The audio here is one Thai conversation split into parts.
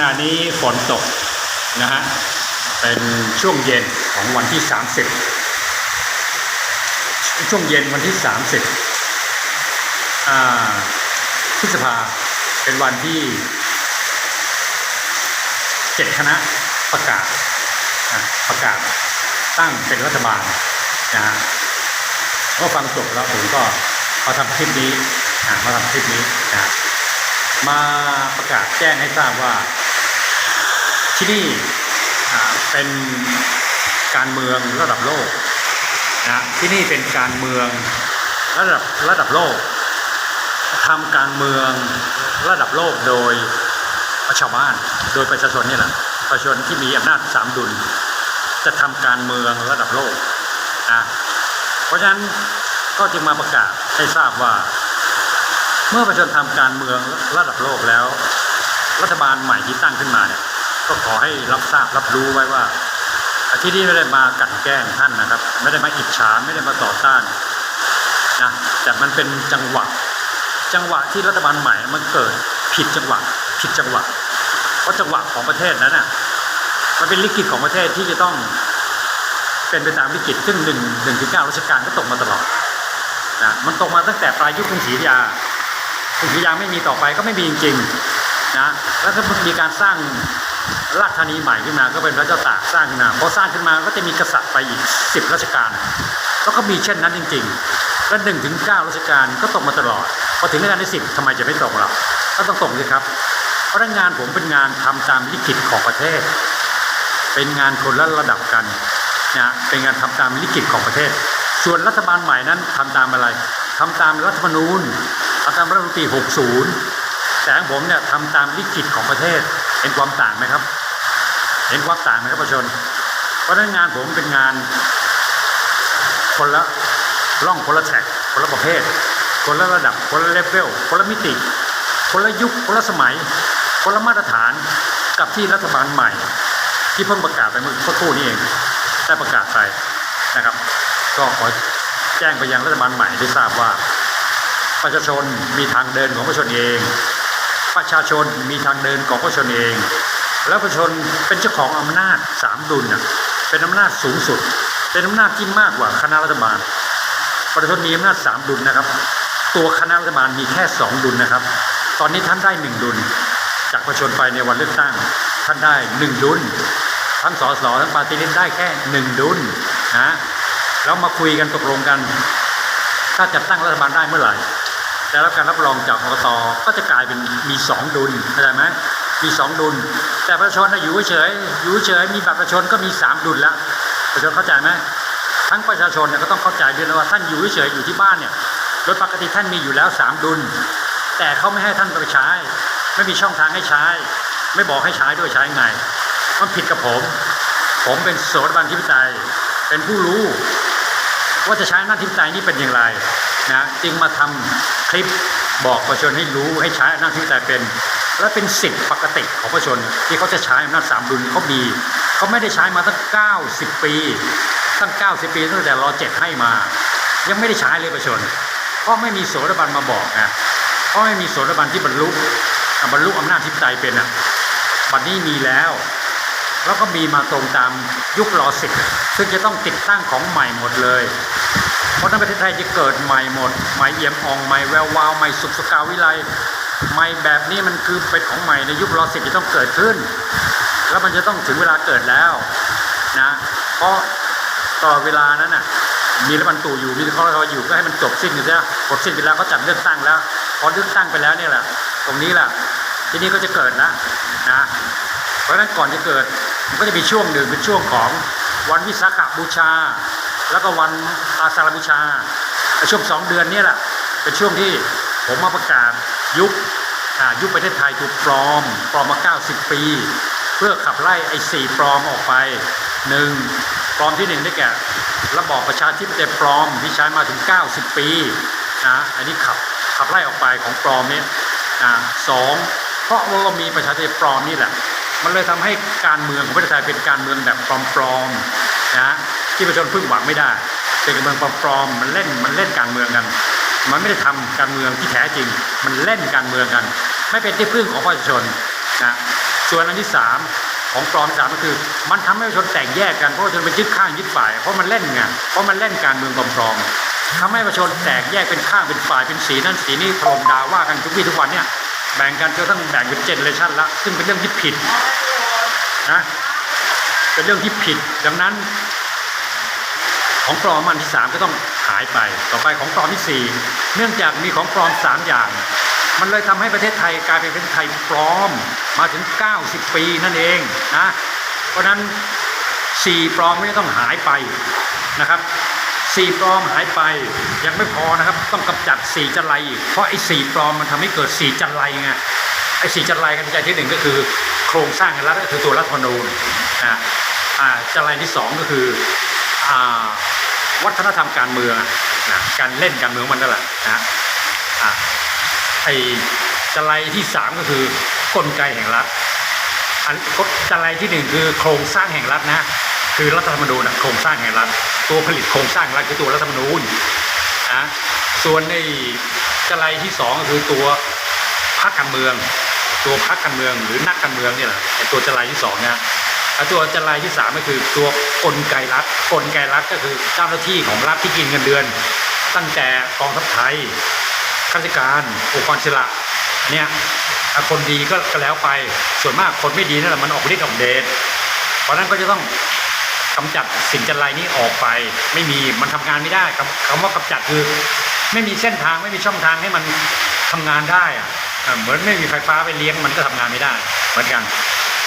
ณะนี้ฝนตกนะฮะ เป็นช่วงเย็นของวันที่ 30 ช่วงเย็นวันที่ 30อ่าพฤษภาเป็นวันที่เจ็ดคณะประกาศประกาศตั้งเป็นรัฐบาลนะฮะก็ฟังจบแล้วผมก็มาทำคลิปนี้อะมาทำคลิปนี้นะมาประกาศแจ้งให้ทราบว่า ที่นี่เป็นการเมืองระดับโลกนะที่นี่เป็นการเมืองระดับระดับโลกทำการเมืองระดับโลกโดยชาวบ้านโดยประชาชนนี่แหละประชาชนที่มีอำนาจสามดุล จะทำการเมืองระดับโลกนะเพราะฉะนั้นก็จึงมาประกาศให้ทราบว่า เมื่อประชาชนทำการเมืองระดับโลกแล้ว รัฐบาลใหม่ที่ตั้งขึ้นมาเนี่ย ก็ขอให้รับทราบรับรู้ไว้ว่าที่นี่ไม่ได้มากลันแกล้งท่านนะครับ ไม่ได้มาอิจฉาไม่ได้มาต่อต้านนะแต่มันเป็นจังหวะ จังหวะที่รัฐบาลใหม่มันเกิดผิดจังหวะ ผิดจังหวะ เพราะจังหวะของประเทศนั้นน่ะมันเป็นลิขิตของประเทศที่จะต้องเป็นไปตามลิขิตซึ่งหนึ่งหนึ่งถึงเก้ารัชกาลก็ตกมาตลอดนะมันตกมาตั้งแต่ปลายยุคกรุงศรีอยุธยากรุงศรีอยุธยาไม่มีต่อไปก็ไม่มีจริงๆนะแล้วก็มีการสร้าง ราชธานีใหม่ขึ้นมาก็เป็นพระเจ้าตากสร้างขึ้นมาพอสร้างขึ้นมาก็จะมีกษัตริย์ไปอีกสิบราชการ แล้วก็มีเช่นนั้นจริง ๆ และหนึ่งถึงเก้าราชการก็ตกมาตลอดพอถึงราชการที่สิบทำไมจะไม่ตกล่ะก็ต้องตกสิครับเพราะงานผมเป็นงานทำตามลิขิตของประเทศ เป็นงานคนละระดับกันนะเป็นงานทำตามลิขิตของประเทศ ส่วนรัฐบาลใหม่นั้นทำตามอะไรทำตามรัฐธรรมนูญทำตามรัฐมนูญปี60แต่ของผมเนี่ยทำตามลิขิตของประเทศเห็นความต่างไหมครับ เห็นความต่างไหมครับประชาชน เพราะฉะนั้นงานผมเป็นงานคนละร่องคนละแท็กคนละประเภท คนละระดับ คนละเลเวลคนละมิติ คนละยุค คนละสมัย คนละมาตรฐานกับที่รัฐบาลใหม่ ที่เพิ่งประกาศไปเมื่อสักครู่นี้เองได้ประกาศไปนะครับ ก็ขอแจ้งไปยังรัฐบาลใหม่ได้ทราบว่า ประชาชนมีทางเดินของประชาชนเอง ประชาชนมีทางเดินของประชาชนเอง แล้วประชาชนเป็นเจ้าของอำนาจสามดุลนะเป็นอำนาจสูงสุด เป็นอำนาจที่มากกว่าคณะรัฐบาล ประชาชนมีอำนาจสามดุลนะครับ ตัวคณะรัฐบาลมีแค่สองดุลนะครับ ตอนนี้ท่านได้หนึ่งดุล จากประชาชนไปในวันเลือกตั้ง ท่านได้หนึ่งดุลทั้งสสทั้งปาร์ตี้ลิสต์ได้แค่หนึ่งดุลนะแล้วมาคุยกันตกลงกัน ถ้าจัดตั้งรัฐบาลได้เมื่อไหร่ได้รับการรับรองจากกรกตก็จะกลายเป็นมีสองดุลเข้าใจไหมมีสองดุล แต่ประชาชนอยู่เฉยอยู่เฉยมีบัตรประชาชนก็มีสามดุลแล้วประชาชนเข้าใจไหมทั้งประชาชนเนี่ยก็ต้องเข้าใจด้วยนะว่าท่านอยู่เฉยอยู่ที่บ้านเนี่ยโดยปกติท่านมีอยู่แล้วสามดุล แต่เขาไม่ให้ท่านไปใช้ ไม่มีช่องทางให้ใช้ ไม่บอกให้ใช้ด้วยใช้ไงมันผิดกับผม ผมเป็นโสดบันทิปไตยเป็นผู้รู้ว่าจะใช้อำนาทิปไตยนี่เป็นอย่างไรนะจึงมาทำคลิปบอกประชาชนให้รู้ให้ใช้อำนาทิปไตยเป็น และเป็นสิทธิปกติของประชาชนที่เขาจะใช้อำนาจสามดุลเขามีเขาไม่ได้ใช้มาตั้ง 90 ปี ตั้ง 90 ปีตั้งแต่รอเจ็ดให้มา ยังไม่ได้ใช้เลยประชาชนเพราะไม่มีโสดาบันมาบอกนะเพราะไม่มีโสดาบันที่บรรลุบรรลุอำนาจทิปไตยเป็นอะบัดนี้มีแล้ว แล้วก็มีมาตรงตามยุครอสิบซึ่งจะต้องติดตั้งของใหม่หมดเลย เพราะทั้งประเทศไทยจะเกิดใหม่หมด ใหม่เอี่ยมอ่อง ใหม่แวววาว ใหม่สุขสกาวิไล ใหม่แบบนี้มันคือเป็นของใหม่ในยุครอสิบจะต้องเกิดขึ้น แล้วมันจะต้องถึงเวลาเกิดแล้วนะเพราะต่อเวลานั้นน่ะมีรัฐบาลตู่อยู่มีขาเราอยู่ก็ให้มันจบสิ้นอยู่ซะหมดสิ้นไปแล้วเขาจัดเลือกตั้งแล้ว พอเลือกตั้งไปแล้วเนี่ยแหละตรงนี้แหละที่นี่ก็จะเกิดนะนะเพราะฉะนั้นก่อนจะเกิดมันก็จะมีช่วงหนึ่งเป็นช่วงของวันวิสาขบูชา แล้วก็วันอาสาฬบูชาช่วงสองเดือนนี้แหละเป็นช่วงที่ผมมาประกาศ ยุคยุคประเทศไทยถูกปลอมปลอมมา 90 ปี เพื่อขับไล่ไอ้สี่ปลอมออกไปหนึ่งปลอมที่หนึ่งได้แก่ระบอบประชาธิปไตยปลอมที่ใช้มาถึง 90 ปีนะอันนี้ขับขับไล่ออกไปของปลอมเนี่ยนะสองเพราะว่าเรามีประชาธิปไตยปลอมนี่แหละมันเลยทำให้การเมืองของประเทศไทยเป็นการเมืองแบบปลอมๆนะที่ประชาชนพึ่งหวังไม่ได้เป็นการเมืองปลอมๆมันเล่นมันเล่นการเมืองกัน มันไม่ได้ทำการเมืองที่แท้จริง มันเล่นการเมืองกัน ไม่เป็นที่พึ่งของประชาชนนะส่วนอันที่สามของปลอมสามก็คือมันทำให้ประชาชนแตกแยกกันเพราะประชาชนไปยึดข้างยึดฝ่าย เพราะมันเล่นไงเพราะมันเล่นการเมืองปลอมๆทำให้ประชาชนแตกแยกเป็นข้างเป็นฝ่ายเป็นสีนั่นสีนี้ถล่มด่าว่ากันทุกวี่ทุกวันเนี่ยแบ่งกันจนทั้งแบ่งเป็นเจเนเรชันละซึ่งเป็นเรื่องที่ผิดนะเป็นเรื่องที่ผิดดังนั้น ของปลอมอันที่สามก็ต้องายไป ต่อไปของปลอมที่สี่เนื่องจากมีของปลอมสามอย่าง มันเลยทำให้ประเทศไทยกลายเป็นประเทศไทยปลอมมาถึง 90 ปีนั่นเองนะ เพราะนั้นสี่ปลอมไม่ต้องหายไปนะครับสี่ปลอมหายไปยังไม่พอนะครับ ต้องกำจัดสี่จันไรอีกเพราะไอ้สี่ปลอมมันทำให้เกิดสี่จันไรไงไอ้สี่จันไรกันใจที่หนึ่งก็คือ โครงสร้างของรัฐก็คือตัวรัฐธรรมนูญนะอ่าจันไรที่สองก็คืออ่า วัฒนธรรมการเมืองนะการเล่นการเมืองมันนั่นแหละนะอ่าไอ้จัลายที่สามก็คือกลไกแห่งรัฐอันกฎจัลายที่หนึ่งคือโครงสร้างแห่งรัฐนะคือรัฐธรรมนูญนะโครงสร้างแห่งรัฐตัวผลิตโครงสร้างรัฐคือตัวรัฐธรรมนูญนะส่วนในจัลายที่สองก็คือตัวพรรคการเมือง ตัวพรรคการเมืองหรือนักการเมืองเนี่ยแหละไอ้ตัวจัลายที่สองนะแล้ว ตัวจัลายที่สามก็คือตัวกลไกรัฐกลไกรัฐก็คือเจ้าหน้าที่ของรัฐที่กินเงินเดือน ตั้งแต่กองทัพไทยข้าราชการองค์กรอิสระเนี่ยคนดีก็ก็แล้วไปส่วนมากคนไม่ดีนั่นแหละมันออกฤทธิ์ออกเดชเพราะนั้นก็จะต้องกำจัดสิ่งจันไรนี้ออกไป ไม่มีมันทำงานไม่ได้คำคำว่ากำจัดคือ ไม่มีเส้นทางไม่มีช่องทางให้มันทำงานได้อะอะเหมือนไม่มีไฟฟ้าไปเลี้ยงมันก็ทำงานไม่ได้ เหมือนกัน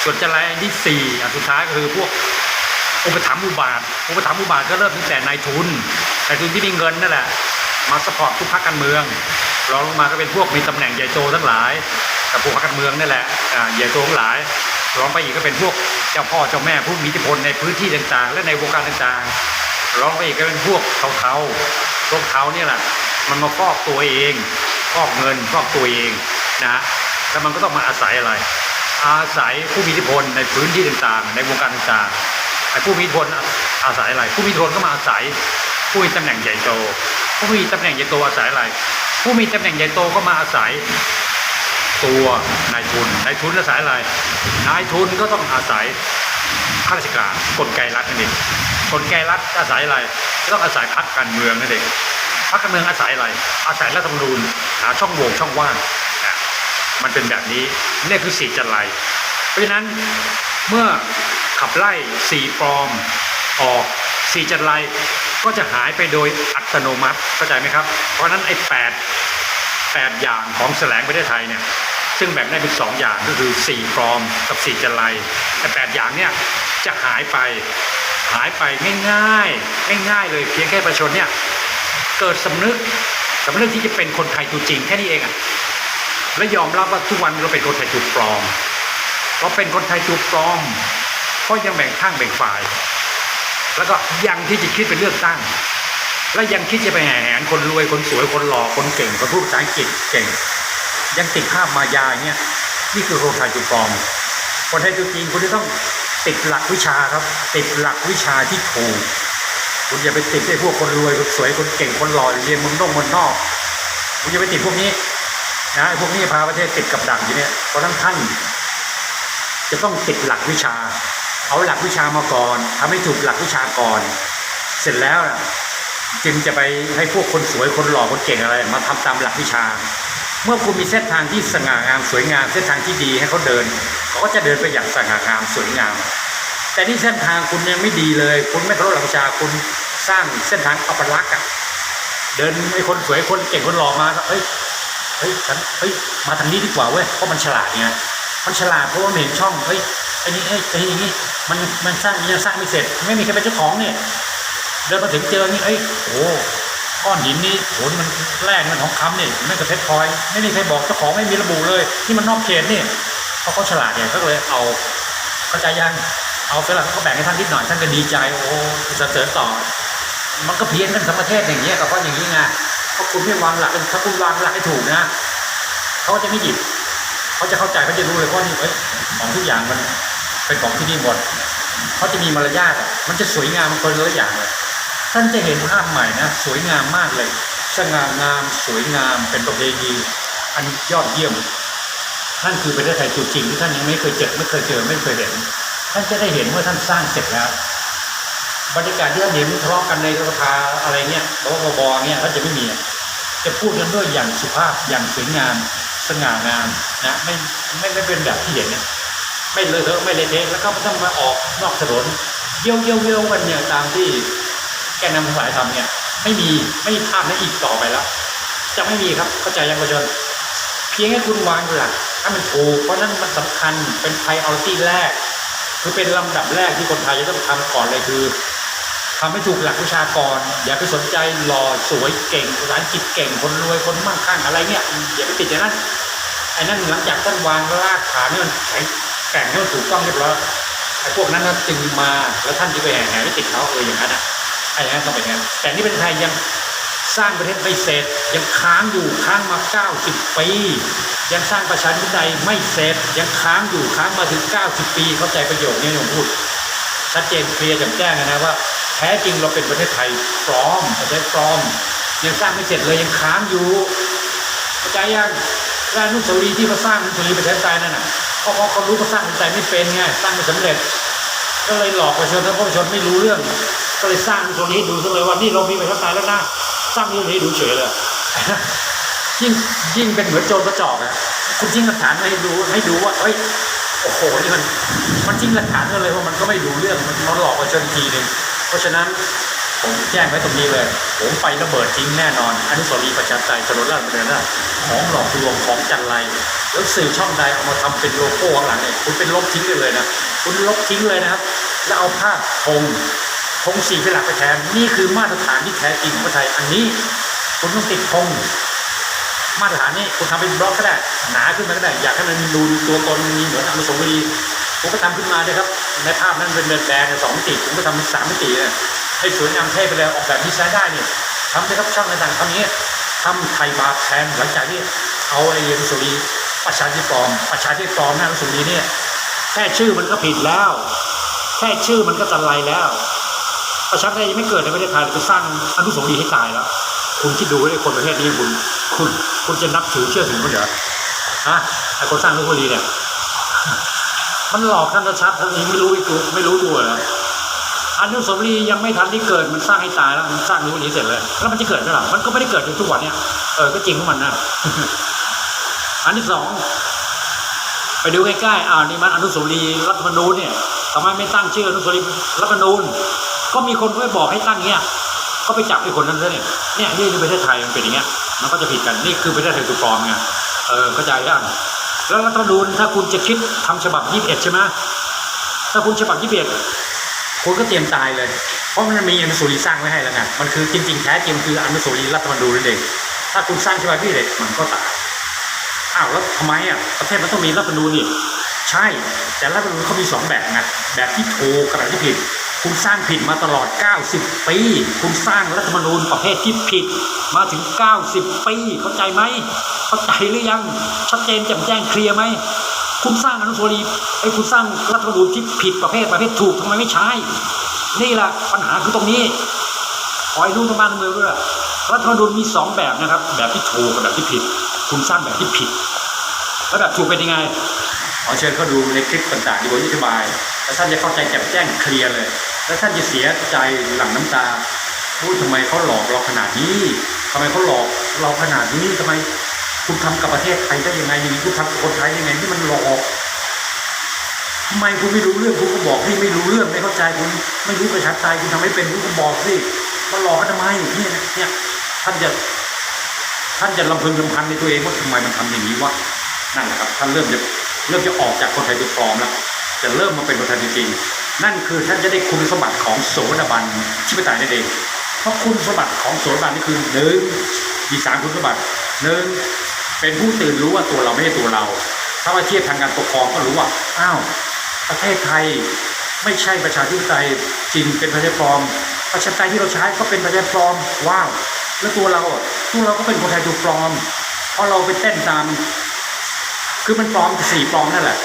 ส่วนจันไรอันที่สี่อันสุดท้ายก็คือพวกอุปถัมภ์อุบาทอุปถัมภ์อุบาทก็เริ่มตั้งแต่นายทุนนายทุนที่มีเงินนั่นแหละมาสปอร์ตทุกพรรคการเมืองรองลงมาก็เป็นพวกมีตำแหน่งใหญ่โตทั้งหลายกับพวกพรรคการเมืองนั่นแหละใหญ่โตทั้งหลายรองไปอีกก็เป็นพวกเจ้าพ่อเจ้าแม่ผู้มีอิทธิพลในพื้นที่ต่างๆ และในวงการต่างๆรองไปอีกก็เป็นพวกเทาๆพวกเทาเนี่ยแหละมันมาฟอกตัวเองฟอกเงินฟอกตัวเองนะฮะแล้วมันก็ต้องมาอาศัยอะไร อาศัยผู้มีอิทธิพลในพื้นที่ต่างๆ ในวงการต่างๆไอ้ผู้มีอิทธิพลอาศัยอะไร ผู้มีอิทธิพลก็มาอาศัย ผู้มีตำแหน่งใหญ่โต ผู้มีตำแหน่งใหญ่โตอาศัยอะไร ผู้มีตำแหน่งใหญ่โตก็มาอาศัยตัวนายทุนนายทุนอาศัยอะไรนายทุนก็ต้องอาศัยข้าราชการกลไกรัฐนั่นเองกลไกรัฐอาศัยอะไรก็ต้องอาศัยพรรคการเมืองนั่นเองพรรคการเมืองอาศัยอะไร อาศัยรัฐธรรมนูญหาช่องโหว่ช่องว่าง มันเป็นแบบนี้นี่คือสีจันไรเพราะฉะนั้นเมื่อขับไล่สีปลอมออกสีจันไรก็จะหายไปโดยอัตโนมัติเข้าใจไหมครับ เพราะฉะนั้นไอ้แปดแปดอย่างของแสลงประเทศไทยเนี่ยซึ่งแบ่งได้เป็นสองอย่างก็คือสีปลอมกับสีจันไรแต่แปดอย่างเนี่ยจะหายไปหายไปง่ายๆง่ายๆเลยเพียงแค่ประชาชนเนี่ยเกิดสำนึกสำนึกที่จะเป็นคนไทยตัวจริงแค่นี้เองอะ และยอมรับว่าทุกวันเราเป็นคนไทยถูกปลอมเราเป็นคนไทยถูกปลอมก็ยังแบ่งข้างแบ่งฝ่าย แล้วก็ยังที่จะคิดเป็นเลือกตั้ง และยังคิดจะไปแห่แหนคนรวยคนสวยคนหล่อคนเก่งคนพูดภาษาอังกฤษเก่ง ยังติดภาพมายาเนี่ยนี่คือคนไทยถูกปลอม คนไทยตัวจริงคุณจะต้องติดหลักวิชาครับ ติดหลักวิชาที่ถูกคุณอย่าไปติดไอ้พวกคนรวยคนสวยคนเก่งคนหล่อเรียนมึงนอกมึงนอกคุณอย่าไปติดพวกนี้ นะไอ้พวกนี้พาประเทศติดกับดักอยู่เนี่ยเพราะทั้งท่านจะต้องติดหลักวิชา เอาหลักวิชามาก่อนทำให้ถูกหลักวิชาก่อน เสร็จแล้วจึงจะไปให้พวกคนสวยคนหล่อคนเก่งอะไร มาทำตามหลักวิชา เมื่อคุณมีเส้นทางที่สง่างามสวยงาม เส้นทางที่ดีให้เขาเดินเขาก็จะเดินไปอย่างสง่างามสวยงาม แต่นี่เส้นทางคุณยังไม่ดีเลย คุณไม่เคารพหลักวิชาคุณสร้างเส้นทางอัปลักษณ์เดินไอ้คนสวยคนเก่งคนหล่อมาเฮ้ย เฮ้ยฉันเฮ้ยมาทางนี้ดีกว่าเว้ยเพราะมันฉลาดไงมันฉลาดเพราะว่าเห็นช่องเฮ้ยไอ้นี่เฮ้ไอ้นี่มันมันสร้างยังสร้างไม่เสร็จ ไม่มีใครเป็นเจ้าของเนี่ยเดินมาถึงเจอนี่เอ้ยโอ้ก้อนหินนี่โหนี่มันแร่มันทองคำเนี่ยไม่กระเพชรพลอยไม่มีใครบอกเจ้าของไม่มีระบุเลยนี่มันนอกเขตนี่เพราะเขาฉลาดเนี่ยเขาก็เลยเอาเข้าใจยังเอาเสร็จแล้วเขาก็แบ่งให้ท่านนิดหน่อยท่านก็ดีใจโอ้สรรเสริญต่อ มันก็เพี้ยนกันทั้งประเทศอย่างเงี้ยก็เพราะอย่างนี้ไง เพราคุณไม่วางหลักถ้าคุณวางหลักให้ถูกนะเขาก็จะไม่หยิบเขาจะเข้าใจเขาจะรู้เลยว่านี่เอ้ยของทุกอย่างมันเป็นของที่นี่หมดเขาจะมีมารยาทอะมันจะสวยงามมันคนละอย่างเลยท่านจะเห็นภาพใหม่นะสวยงามมากเลยสง่างามสวยงามเป็นประเพณีอันยอดเยี่ยมนั่นคือประเทศไทยตัวจริงที่ท่านยังไม่เคยเจอไม่เคยเจอไม่เคยเห็นท่านจะได้เห็นเมื่อท่านสร้างเสร็จแล้ว บรรยากาศที่ท่านเห็นทะเลาะกันในสภาอะไรเงี้ยบกบเนี่ยท่านจะไม่มี จะพูดกันด้วยอย่างสุภาพอย่างสวยงามสง่างามนะไม่ไม่ไม่เป็นแบบที่เห็นเนี่ยไม่เลอะเทอะไม่เละเทะแล้วก็ไม่ต้องมาออกนอกถนนเยี่ยวเยี่ยวเยี่ยวกันเนี่ยตามที่แกนนำทั้งหลายทำเนี่ยไม่มีไม่มีภาพนั้นอีกต่อไปแล้ว จะไม่มีครับเข้าใจยังประชาชนเพียงแค่คุณวางหลักถ้ามันถูกเพราะนั้นมันสำคัญเป็นไพรออริตี้แรก คือเป็นลำดับแรกที่คนไทยจะต้องทำก่อนเลยคือ ทำให้ถูกหลักวิชากร อย่าไปสนใจหล่อสวยเก่งภาษาอังกฤษเก่งคนรวยคนมั่งคั่งอะไรเนี่ยอย่าไปติดอย่างนั้นไอ้นั่นหลังจากท่านวางรากฐานนี่มันแข็งแกร่งนี่มันถูกต้องเรียบร้อยไอ้พวกนั้นนะจึงมาแล้วท่านจะไปแห่แห่ไม่ติดเขาเอออย่างนั้นอะไอ้อย่างนั้นต้องเป็นอย่แต่นี่เป็นไทยยังสร้างประเทศไม่เสร็จยังค้างอยู่ค้างมา 90 ปี ยังสร้างประชาธิปไตยไม่เสร็จยังค้างอยู่ค้างมาถึง 90 ปี เข้าใจประโยคนี้ผมพูดชัดเจนเคลียร์แจ่มแจ้งนะว่า แท้จริงเราเป็นประเทศไทยปลอมประเทศปลอม ยังสร้างไม่เสร็จเลยยังค้างอยู่เข้าใจยังและอนุสาวรีที่เขาสร้างนุสาวรีประชาธิปไตยนั่นน่ะเพราะเพราเขารู้เขาสร้างประชาธิปไตยไม่เป็นไงสร้างไม่สำเร็จ ก็เลยหลอกประชาชนแล้วประชาชนไม่รู้เรื่อง ก็เลยสร้างนุสาวรีดูซะเลยว่านี่เรามีประชาธิปไตยแล้วนะสร้างนุสาวรีย์ให้ดูเฉยเลยยิ่งยิ่งเป็นเหมือนโจรกระจอกอะคุณทิ้งหลักฐานมาให้ดูให้ดูว่าเฮ้ยโอ้โหนี่มันมันทิ้งหลักฐานเลยว่ามันก็ไม่ดูเรื่องมันมันหลอกประชาชนอีกทีหนึ่ง เพราะฉะนั้นผมแจ้งไว้ตรงนี้เลย ผมไประเบิดทิ้งแน่นอนอนุสาวรีย์ประชาธิปไตยถนนราชดำเนินนะของหลอกลวงของจันไรแล้วสื่อช่องใดเอามาทำเป็นโลโก้ข้างหลังเนี่ยคุณเป็นลบทิ้งเลยนะคุณลบทิ้งเลยนะครับ แล้วเอาภาพธงธงสีเป็นหลักไปแทนนี่คือมาตรฐานที่แท้จริงของไทยอันนี้ คุณต้องติดธงมาตรฐานนี้คุณทำเป็นบล็อกก็ได้หนาขึ้นมาก็ได้ อยากให้มันมีรูตัวตนมีเหมือนอนุสาวรีย์ ผมก็ทำขึ้นมาเลยครับ ในภาพนั้นเป็นแบบแบนสองมิติผมก็ทำเป็นสามมิติเลยให้สวยงามเท่ไปเลยออกแบบดีไซน์ได้เนี่ยทำเลยครับช่องต่างๆทำนี้ทำไทยบาร์แทนหลังจากที่เอาไอ้อนุสาวรีประชาธิปไตยประชาธิปไตยหน้าอนุสาวรีเนี่ยแค่ชื่อมันก็ผิดแล้ว แค่ชื่อมันก็จันไรแล้ว ประชาธิปไตยยังไม่เกิดในประเทศไทยเราจะสร้างอนุสาวรีย์ให้ตายแล้วคุณคิดดูไอ้คนประเทศนี้คุณคุณคุณจะนับถือเชื่อถือมันเหรอฮะไอ้คนสร้างอนุสาวรีย์เนี่ย มันหลอกท่านชัดท่านนี้ไม่รู้อีกตัวไม่รู้ตัวเหรออนุสาวรีย์ยังไม่ทันที่เกิดมันสร้างให้ตายแล้วมันสร้างอนุสาวรีย์เสร็จเลยแล้วมันจะเกิดเมื่อไหร่มันก็ไม่ได้เกิดจนทุกวันเนี่ยเออก็จริงของมันนะอันที่สองไปดูใกล้ๆอ่านี่มันอนุสาวรีย์รัฐมนูญเนี่ยทำไมไม่ตั้งชื่ออนุสาวรีย์รัฐมนูญ ก็มีคนไปบอกให้ตั้งเงี้ยก็ไปจับไอ้คนนั้นซะเนี่ยเนี่ยนี่ในประเทศไทยมันเป็นอย่างเงี้ยมันก็จะผิดกันนี่คือประเทศไทยถูกปลอมไงเออเข้าใจยัง แล้วรัฐธรรมนูญถ้าคุณจะคิดทำฉบับ 21 ใช่ไหมถ้าคุณฉบับ 21 คุณก็เตรียมตายเลย เพราะมันมีอนุสาวรีย์สร้างไว้ให้แล้วไงมันคือจริงๆแท้จริงคืออนุสาวรีย์รัฐธรรมนูญนั่นเองถ้าคุณสร้างฉบับ 21 มันก็ตายอ้าวแล้วทำไมอะประเทศมันต้องมีรัฐธรรมนูญนี่ใช่แต่รัฐธรรมนูญเขามีสองแบบไงแบบที่ถูกกับแบบที่ผิด คุณสร้างผิดมาตลอด 90 ปี คุณสร้างรัฐธรรมนูญประเภทที่ผิดมาถึง 90 ปี เข้าใจไหม เข้าใจหรือยัง ชัดเจนแจ่มแจ้งเคลียร์ไหม คุณสร้างอนุสาวรีย์ไอ้คุณสร้างรัฐธรรมนูญที่ผิดประเภทประเภทถูกทำไมไม่ใช้ นี่แหละปัญหาคือตรงนี้ขอให้รู้ทั้งบ้านทำเมืองด้วยรัฐธรรมนูญมีสองแบบนะครับ แบบที่ถูกกับแบบที่ผิด คุณสร้างแบบที่ผิด แล้วแบบถูกเป็นยังไงขอเชิญเข้าดูในคลิปต่างๆที่ผมอธิบาย แล้วท่านจะเข้าใจแจ่มแจ้งเคลียร์เลย แล้วท่านจะเสียใจหลังน้ำตาพูดทำไมเขาหลอกเราขนาดนี้ทำไมเขาหลอกเราขนาดนี้ทำไมคุณทำกับประเทศไทยได้ยังไงอย่างนี้คุณทำกับคนไทยยังไงที่มันหลอกทำไมคุณไม่รู้เรื่องคุณก็บอกพี่ไม่รู้เรื่องไม่เข้าใจคุณไม่รู้ประชาธิปไตยคุณทำไม่เป็นคุณก็บอกสิมาหลอกทำไมเนี่ยเนี่ยท่านจะท่านจะลำพึงลำพันในตัวเองว่าทำไมมันทำอย่างนี้วะนั่นแหละครับท่านเริ่มจะเริ่มจะออกจากคนไทยตัวปลอมแล้วจะเริ่มมาเป็นคนไทยจริง นั่นคือท่านจะได้คุณสมบัติของโสดาบันที่ไปตายนั่นเองเพราะคุณสมบัติของโสดาบันนี่คือหนึ่งมีสามคุณสมบัติหนึ่งเป็นผู้ตื่นรู้ว่าตัวเราไม่ใช่ตัวเรา ถ้าว่าเทียบทางการปกครองก็รู้ว่าอ้าวประเทศไทยไม่ใช่ประชาธิปไตยจริงเป็นประเทศปลอมประชาธิปไตยที่เราใช้ก็เป็นประเทศปลอมว้าวแล้วตัวเราตัวเราก็เป็นคนไทยตัวปลอม เพราะเราไปเต้นตาม คือมันปลอมสี่ปลอมนั่นแหละ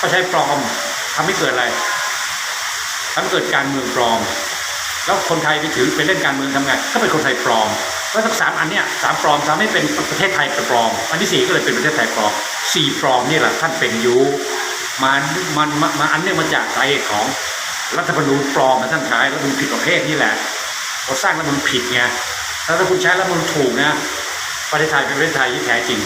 ก็ใช้ปลอมทำให้เกิดอะไร ทำเกิดการเมืองปลอม แล้วคนไทยไปถือไปเล่นการเมืองทำไงก็เป็นคนไทยปลอมแล้วทั้งสามอันเนี้ยสามปลอมทำให้เป็นประเทศไทยปลอม อันที่สี่ก็เลยเป็นประเทศไทยปลอมสี่ปลอมนี่แหละท่านเป็นยูมามันมาอันเนี้ยมาจากสาเหตุของรัฐธรรมนูญปลอมนะท่านใช้รัฐธรรมนูญผิดประเภทนี่แหละเราสร้างรัฐธรรมนูญผิดไงแล้วถ้าคุณใช้รัฐธรรมนูญถูกนะประเทศไทยเป็นประเทศไทยที่แท้จริง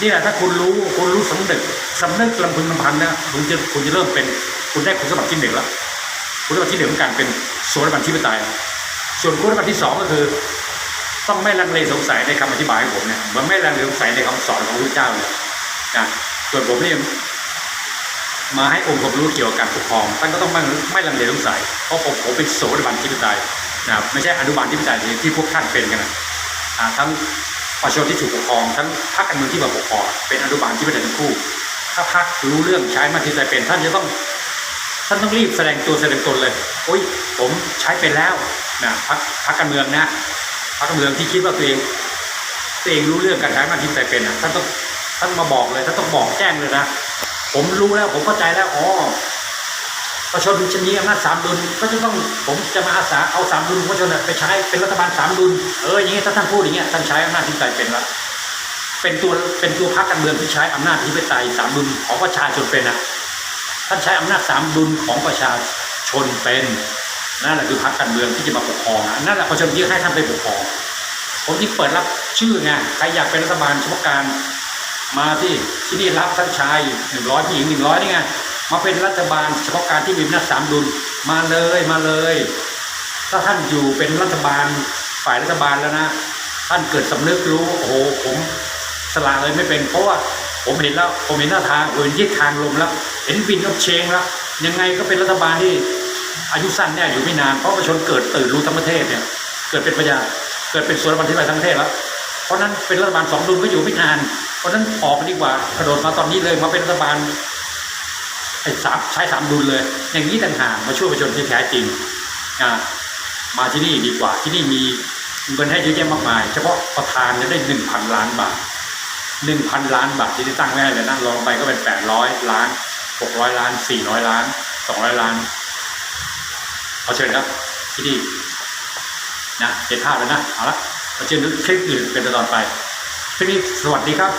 นี่แหละถ้าคุณรู้คุณรู้สำนึกสำนึกลำพึงลำพันนะคุณจะคุณจะเริ่มเป็นคุณได้คุณสมบัติที่หนึ่งแล้ว คุณสมบัติที่หนึ่งของการเป็นโสดาบันที่ปไตย ส่วนคุณสมบัติที่สองก็คือ ต้องไม่ลังเลสงสัยในคำอธิบายของผมเนี่ยมันไม่ลังเลสงสัยในคำสอนของพระเจ้าเลยนะส่วนผมนี่มาให้องค์ความรู้เกี่ยวกับการปกครองท่านก็ต้องไม่ไม่ลังเลสงสัยเพราะผมผมเป็นโสดาบันที่ปไตยนะครับไม่ใช่อนุบาลที่ปไตยที่พวกท่านเป็นกันนะทั้งประชาชนที่ถูกปกครองทั้งพรรคการเมืองที่มาปกครองเป็นอนุบาลที่ปไตยทั้งคู่ ถ้าพรรครู้เรื่องใช้มาที่ใจเป็นท่านจะต้อง ท่านต้องรีบแสดงตัวแสดงตนเลยโอ้ยผมใช้เป็นแล้วนะพรรคพรรคการเมืองนะพรรคการเมืองที่คิดว่าตัวเองตัวเองรู้เรื่องการใช้มาที่ใจเป็นอะท่านต้องท่านมาบอกเลยท่านต้องบอกแจ้งเลยนะผมรู้แล้วผมเข้าใจแล้วอ๋อประชาชนชนนี้อำนาจสามดุลก็จะต้องผมจะมาอาสาเอาสามดุลประชาชนน่ะไปใช้เป็นรัฐบาลสามดุลเอออย่างนี้ถ้าท่านพูดอย่างเงี้ยท่านใช้อำนาจที่ใจเป็นล้วเป็นตัวเป็นตัวพรรคการเมืองที่ใช้อำนาจที่ไปไตยสามดุลของประชาชนเป็นนะ ท่านใช้อำนาจสามดุลของประชาชนเป็นนั่นแหละคือพรรคการเมืองที่จะมาปกครองนั่นแหละประชาชนที่ให้ท่านไปปกครองผมที่เปิดรับชื่อไงใครอยากเป็นรัฐบาลเฉพาะการมาที่ที่นี่รับทั้งชายหนึ่งร้อยผู้หญิงหนึ่งร้อยนี่ไงมาเป็นรัฐบาลเฉพาะการที่มีอำนาจสามดุลมาเลยมาเลย ถ้าท่านอยู่เป็นรัฐบาลฝ่ายรัฐบาลแล้วนะ ท่านเกิดสำนึกรู้โอ้โหผมสละเลยไม่เป็นเพราะว่า ผมเห็นแล้วผมเห็นหน้าทางเห็นทิศทางลมแล้ว เห็นวินกับเชงแล้ว ยังไงก็เป็นรัฐบาลที่อายุสั้นแน่อยู่ไม่นานเพราะประชาชนเกิดตื่นรู้ทั้งประเทศเนี่ยเกิดเป็นประชาเกิดเป็นส่วนรัฐบาลที่ไปทั้งประเทศแล้วเพราะนั้นเป็นรัฐบาลสองดุลก็อยู่ไม่นานเพราะนั้นออกดีกว่ากระโดดมาตอนนี้เลยมาเป็นรัฐบาลไอ้สามใช้สามดุลเลย อย่างนี้ต่างหากมาช่วยประชาชนที่แท้จริงอ่ามาที่นี่ดีกว่าที่นี่มีเงินให้เยอะแยะมากมาย เฉพาะประธานจะได้หนึ่งพันล้านบาท หนึ่งพันล้านบาทที่ได้ตั้งไม่ให้เลยนะลงไปก็เป็นแปดร้อยล้านหกร้อยล้านสี่ร้อยล้านสองร้อยล้านขอเชิญครับที่นี่นะเห็นภาพแล้วนะเอาละมาเชิญคลิปอื่นเป็นตอนไปคลิปนี้สวัสดีครับ